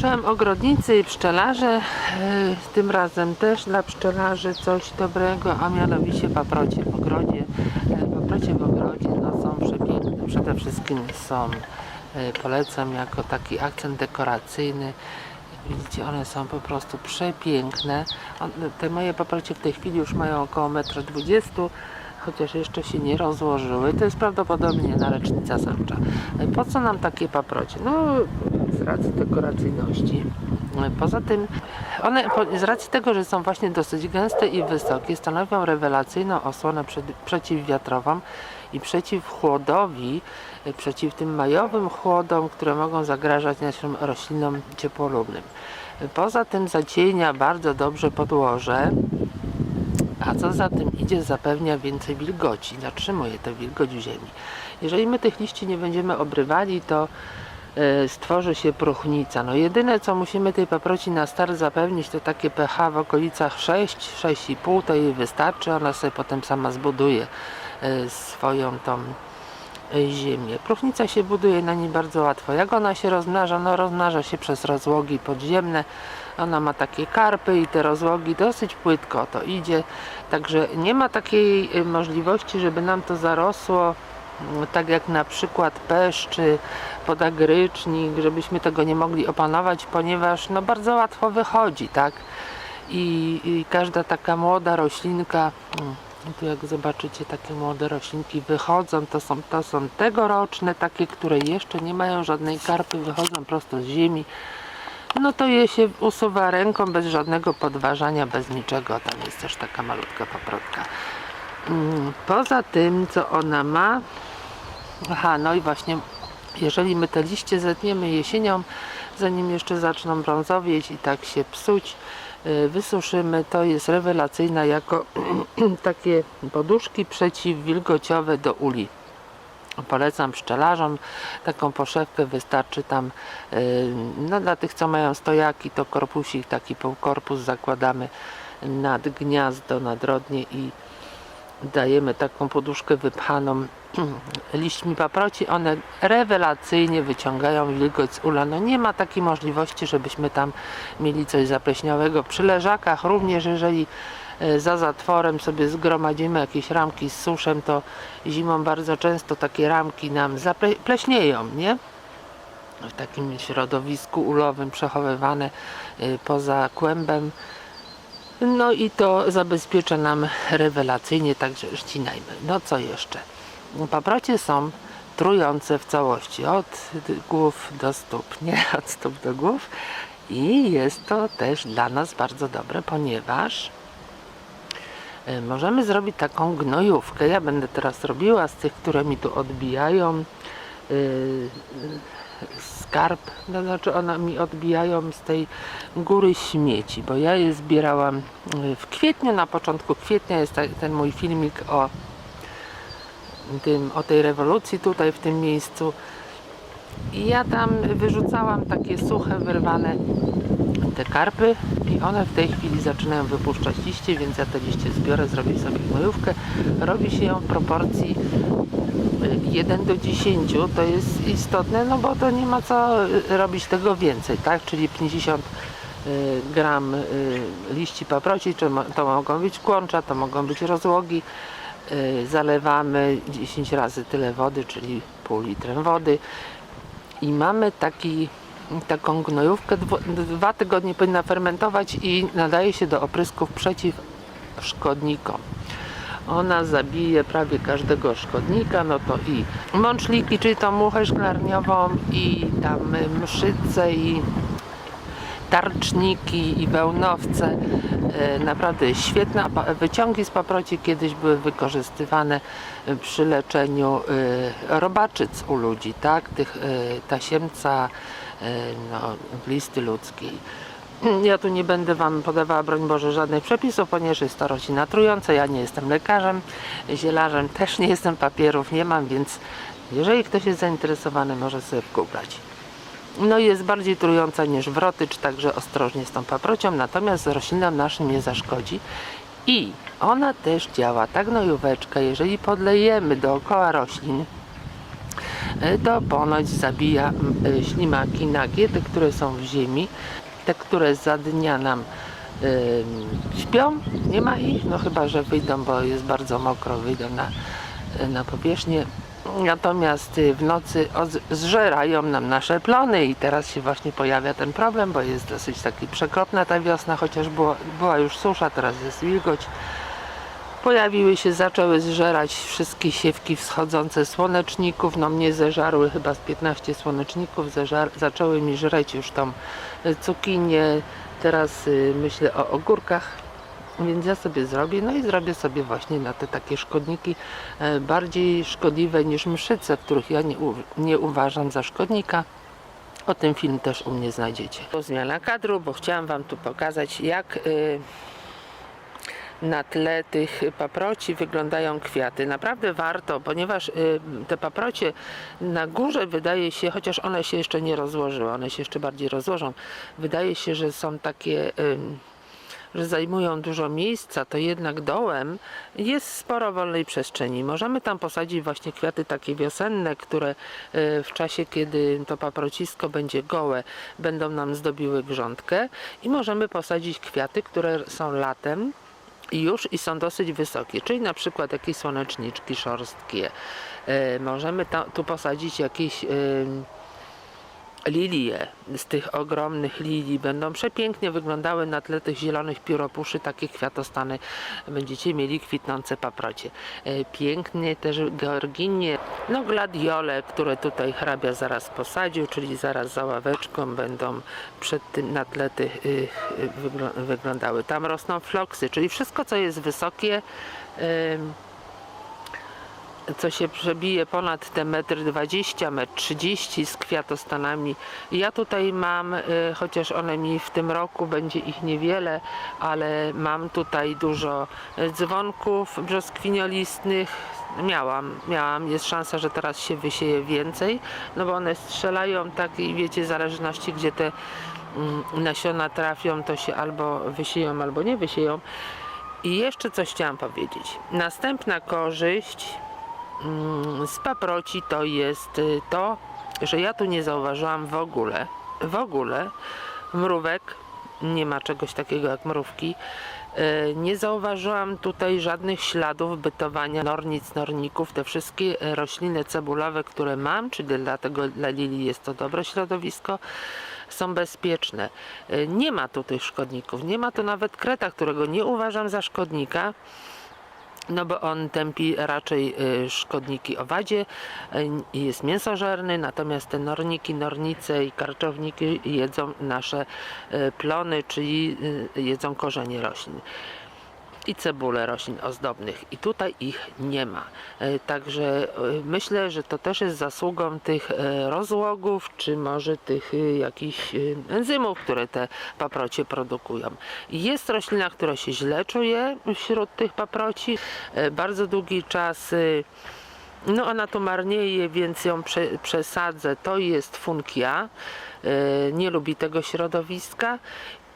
Włączyłem ogrodnicy i pszczelarzy. e, Tym razem też dla pszczelarzy coś dobrego, a mianowicie paprocie w ogrodzie. E, Paprocie w ogrodzie no, są przepiękne. Przede wszystkim są, e, polecam jako taki akcent dekoracyjny. Widzicie, one są po prostu przepiękne. Te moje paprocie w tej chwili już mają około 1,20 m, chociaż jeszcze się nie rozłożyły. To jest prawdopodobnie nalecznica samcza. Po co nam takie paprocie? No, racji dekoracyjności. Poza tym, one z racji tego, że są właśnie dosyć gęste i wysokie, stanowią rewelacyjną osłonę przed, przeciwwiatrową i przeciw chłodowi, e, przeciw tym majowym chłodom, które mogą zagrażać naszym roślinom ciepłolubnym. Poza tym zacienia bardzo dobrze podłoże, a co za tym idzie, zapewnia więcej wilgoci, zatrzymuje tę wilgoć w ziemi. Jeżeli my tych liści nie będziemy obrywali, to stworzy się próchnica. No jedyne co musimy tej paproci na start zapewnić to takie pH w okolicach 6, 6,5 to jej wystarczy, ona sobie potem sama zbuduje e, swoją tą e, ziemię. Próchnica się buduje na niej bardzo łatwo. Jak ona się rozmnaża? No rozmnaża się przez rozłogi podziemne. Ona ma takie karpy i te rozłogi dosyć płytko to idzie. Także nie ma takiej możliwości, żeby nam to zarosło tak jak na przykład pesz czy podagrycznik, żebyśmy tego nie mogli opanować, ponieważ no bardzo łatwo wychodzi, tak? I, i każda taka młoda roślinka, mm, tu jak zobaczycie takie młode roślinki wychodzą, to są, to są tegoroczne, takie, które jeszcze nie mają żadnej karpy, wychodzą prosto z ziemi. No to je się usuwa ręką bez żadnego podważania, bez niczego. Tam jest też taka malutka paprotka. Mm, Poza tym, co ona ma, aha, no i właśnie, jeżeli my te liście zetniemy jesienią, zanim jeszcze zaczną brązowieć i tak się psuć, y, wysuszymy, to jest rewelacyjna jako takie poduszki przeciwwilgociowe do uli. Polecam pszczelarzom taką poszewkę, wystarczy tam yy, no dla tych co mają stojaki to korpusik, taki półkorpus zakładamy nad gniazdo, nad rodnie i dajemy taką poduszkę wypchaną liśćmi paproci, one rewelacyjnie wyciągają wilgoć z ula. No nie ma takiej możliwości, żebyśmy tam mieli coś zapleśniałego. Przy leżakach również, jeżeli e, za zatworem sobie zgromadzimy jakieś ramki z suszem, to zimą bardzo często takie ramki nam zapleśnieją, nie? W takim środowisku ulowym przechowywane e, poza kłębem. No i to zabezpiecza nam rewelacyjnie, także ścinajmy. No co jeszcze? Paprocie są trujące w całości, od głów do stóp, nie od stóp do głów. I jest to też dla nas bardzo dobre, ponieważ e, możemy zrobić taką gnojówkę. Ja będę teraz robiła z tych, które mi tu odbijają. Yy, skarb, to znaczy one mi odbijają z tej góry śmieci, bo ja je zbierałam y, w kwietniu, na początku kwietnia jest ten mój filmik o tym, o tej rewolucji tutaj w tym miejscu i ja tam wyrzucałam takie suche, wyrwane te karpy i one w tej chwili zaczynają wypuszczać liście, więc ja te liście zbiorę, zrobię sobie gnojówkę. Robi się ją w proporcji 1 do 10 to jest istotne, no bo to nie ma co y, robić tego więcej, tak? Czyli 50 y, gram y, liści paproci, to mogą być kłącza, to mogą być rozłogi. Y, Zalewamy 10 razy tyle wody, czyli pół litrem wody i mamy taki, taką gnojówkę, dwa tygodnie powinna fermentować i nadaje się do oprysków przeciw szkodnikom. Ona zabije prawie każdego szkodnika, no to i mączliki, czyli tą muchę szklarniową i tam mszyce i tarczniki i wełnowce. E, Naprawdę świetne wyciągi z paproci kiedyś były wykorzystywane e, przy leczeniu e, robaczyc u ludzi, tak? Tych tasiemca no, glisty ludzkiej. Ja tu nie będę Wam podawała, broń Boże, żadnych przepisów, ponieważ jest to roślina trująca. Ja nie jestem lekarzem, zielarzem też nie jestem, papierów nie mam, więc jeżeli ktoś jest zainteresowany, może sobie wgooglać. No i jest bardziej trująca niż wrotycz, także ostrożnie z tą paprocią, natomiast roślinom naszym nie zaszkodzi. I ona też działa, ta gnojóweczka, jeżeli podlejemy dookoła roślin, e, to ponoć zabija e, ślimaki nagie, te, które są w ziemi, te, które za dnia nam em, śpią, nie ma ich, no chyba, że wyjdą, bo jest bardzo mokro, wyjdą na, e, na powierzchnię. Natomiast y, w nocy zżerają nam nasze plony i teraz się właśnie pojawia ten problem, bo jest dosyć taki przekropna ta wiosna, chociaż było, była już susza, teraz jest wilgoć. Pojawiły się, zaczęły zżerać wszystkie siewki wschodzące słoneczników. No mnie zeżarły chyba z 15 słoneczników, zeżar, zaczęły mi żreć już tą y, cukinię. Teraz y, myślę o ogórkach, więc ja sobie zrobię, no i zrobię sobie właśnie na te takie szkodniki e, bardziej szkodliwe niż mszyce, których ja nie, nie uważam za szkodnika. O tym film też u mnie znajdziecie. To zmiana kadru, bo chciałam Wam tu pokazać, jak y, na tle tych paproci wyglądają kwiaty. Naprawdę warto, ponieważ y, te paprocie na górze wydaje się, chociaż one się jeszcze nie rozłożyły, one się jeszcze bardziej rozłożą, wydaje się, że są takie. Że zajmują dużo miejsca, to jednak dołem jest sporo wolnej przestrzeni. Możemy tam posadzić właśnie kwiaty takie wiosenne, które e, w czasie, kiedy to paprocisko będzie gołe, będą nam zdobiły grządkę i możemy posadzić kwiaty, które są latem już i są dosyć wysokie, czyli na przykład jakieś słoneczniczki szorstkie. E, Możemy ta, tu posadzić jakieś lilie z tych ogromnych lilii będą przepięknie wyglądały na tle tych zielonych pióropuszy, takie kwiatostany będziecie mieli kwitnące paprocie. E, Pięknie też georginie, no gladiole, które tutaj hrabia zaraz posadził, czyli zaraz za ławeczką będą przed tym na tle tych y, y, wygl- wyglądały. Tam rosną floksy, czyli wszystko co jest wysokie co się przebije ponad te metr 20, metr 30 z kwiatostanami. Ja tutaj mam, y, chociaż one mi w tym roku będzie ich niewiele, ale mam tutaj dużo y, dzwonków brzoskwiniolistnych. Miałam, miałam, jest szansa, że teraz się wysieje więcej, no bo one strzelają tak i wiecie, w zależności gdzie te mm, nasiona trafią, to się albo wysieją, albo nie wysieją. I jeszcze coś chciałam powiedzieć. Następna korzyść z paproci to jest y, to, że ja tu nie zauważyłam w ogóle, w ogóle mrówek, nie ma czegoś takiego jak mrówki. Y, Nie zauważyłam tutaj żadnych śladów bytowania nornic, norników. Te wszystkie rośliny cebulowe, które mam, czyli dlatego dla lilii jest to dobre środowisko, są bezpieczne. Y, Nie ma tu tych szkodników. Nie ma tu nawet kreta, którego nie uważam za szkodnika. No bo on tępi raczej y, szkodniki owadzie y, jest mięsożerny, natomiast te norniki, nornice i karczowniki jedzą nasze y, plony, czyli jedzą korzenie roślin i cebulę roślin ozdobnych i tutaj ich nie ma. E, Także e, myślę, że to też jest zasługą tych e, rozłogów, czy może tych jakichś enzymów, które te paprocie produkują. Jest roślina, która się źle czuje wśród tych paproci. Bardzo długi czas no ona tu marnieje, więc ją prze, przesadzę. To jest funkia. Nie lubi tego środowiska.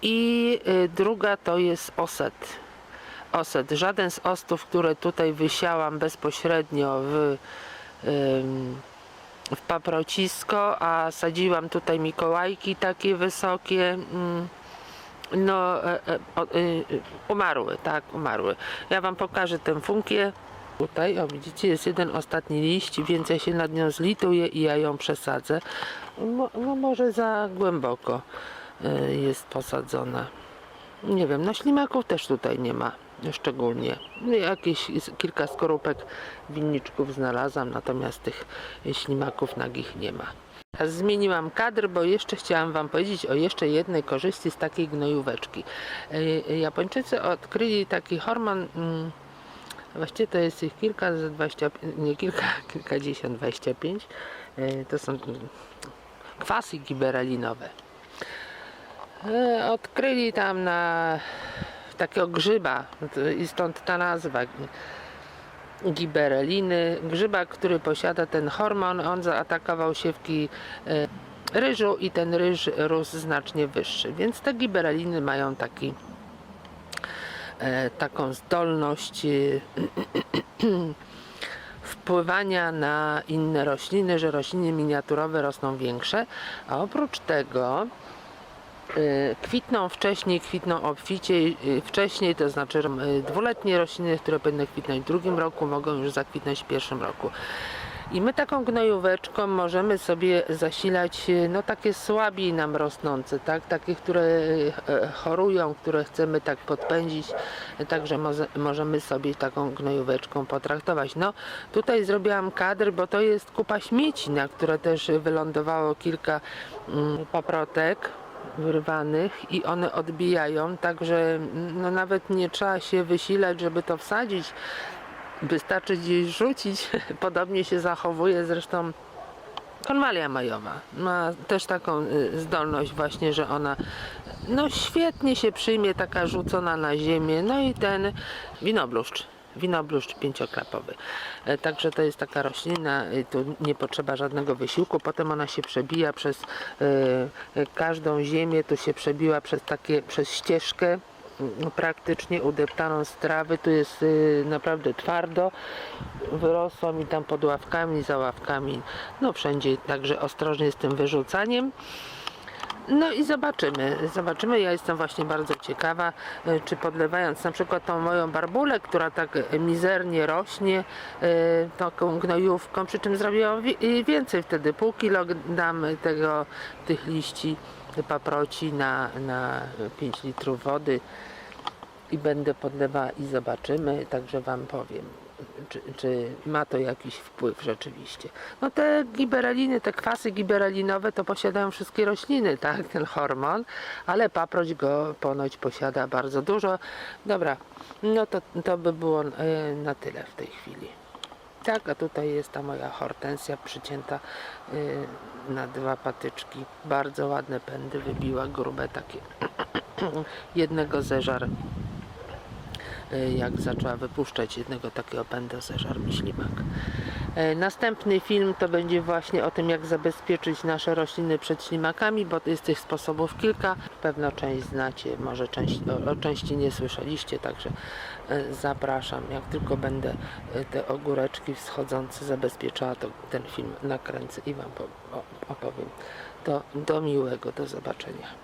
I druga to jest oset oset. Żaden z ostów, które tutaj wysiałam bezpośrednio w, w paprocisko, a sadziłam tutaj mikołajki takie wysokie, mm, no e, e, y, y, umarły, tak, umarły. Ja Wam pokażę tę funkię. Tutaj, o widzicie, jest jeden ostatni liść, więc ja się nad nią zlituję i ja ją przesadzę. Mo, no może za głęboko y, jest posadzona. Nie wiem, no ślimaków też tutaj nie ma szczególnie. Jakieś kilka skorupek winniczków znalazłam, natomiast tych ślimaków nagich nie ma. Zmieniłam kadr, bo jeszcze chciałam Wam powiedzieć o jeszcze jednej korzyści z takiej gnojóweczki. E, Japończycy odkryli taki hormon, mm, właściwie to jest ich kilka, ze 20, nie kilka, kilkadziesiąt, 25. E, To są kwasy giberelinowe. E, Odkryli tam na takiego grzyba i stąd ta nazwa gibereliny. Grzyba, który posiada ten hormon, on zaatakował siewki e, ryżu i ten ryż rósł znacznie wyższy. Więc te gibereliny mają taki, e, taką zdolność e, wpływania na inne rośliny, że rośliny miniaturowe rosną większe, a oprócz tego kwitną wcześniej, kwitną obficie, y, wcześniej, to znaczy y, dwuletnie rośliny, które powinny kwitnąć w drugim roku, mogą już zakwitnąć w pierwszym roku. I my taką gnojóweczką możemy sobie zasilać y, no takie słabiej nam rosnące, tak? Takie, które y, e, chorują, które chcemy tak podpędzić, także możemy sobie taką gnojóweczką potraktować. No tutaj zrobiłam kadr, bo to jest kupa śmieci, na które też wylądowało kilka mm, paprotek wyrwanych i one odbijają, także mm, no nawet nie trzeba się wysilać, żeby to wsadzić. Wystarczy gdzieś rzucić. Podobnie się zachowuje zresztą konwalia majowa. Ma też taką y, zdolność właśnie, że ona no świetnie się przyjmie, taka rzucona na ziemię. No i ten winobluszcz. Winobluszcz pięcioklapowy. E, Także to jest taka roślina, tu nie potrzeba żadnego wysiłku. Potem ona się przebija przez y, y, każdą ziemię, tu się przebiła przez takie, przez ścieżkę mm, praktycznie udeptaną z trawy. Tu jest naprawdę twardo. Wyrosła mi tam pod ławkami, za ławkami, no wszędzie. Także ostrożnie z tym wyrzucaniem. No i zobaczymy, zobaczymy. Ja jestem właśnie bardzo ciekawa, e, czy podlewając na przykład tą moją barbulę, która tak mizernie rośnie, e, taką gnojówką, przy czym zrobiłam wi- więcej wtedy, pół kilo dam tego, tych liści paproci na, na 5 litrów wody i będę podlewała i zobaczymy, także Wam powiem, czy, czy ma to jakiś wpływ rzeczywiście. No te gibereliny, te kwasy giberelinowe to posiadają wszystkie rośliny, tak, ten hormon, ale paproć go ponoć posiada bardzo dużo. Dobra, no to, to by było e, na tyle w tej chwili. Tak, a tutaj jest ta moja hortensja przycięta y, na dwa patyczki. Bardzo ładne pędy wybiła, grube takie. Jednego zeżar jak zaczęła wypuszczać jednego takiego pęda zeżar mi ślimak. E, Następny film to będzie właśnie o tym, jak zabezpieczyć nasze rośliny przed ślimakami, bo jest tych sposobów kilka. Pewno część znacie, może część, o, o części nie słyszeliście, także e, zapraszam. Jak tylko będę e, te ogóreczki wschodzące zabezpieczała, to ten film nakręcę i Wam opowiem. To do miłego, do zobaczenia.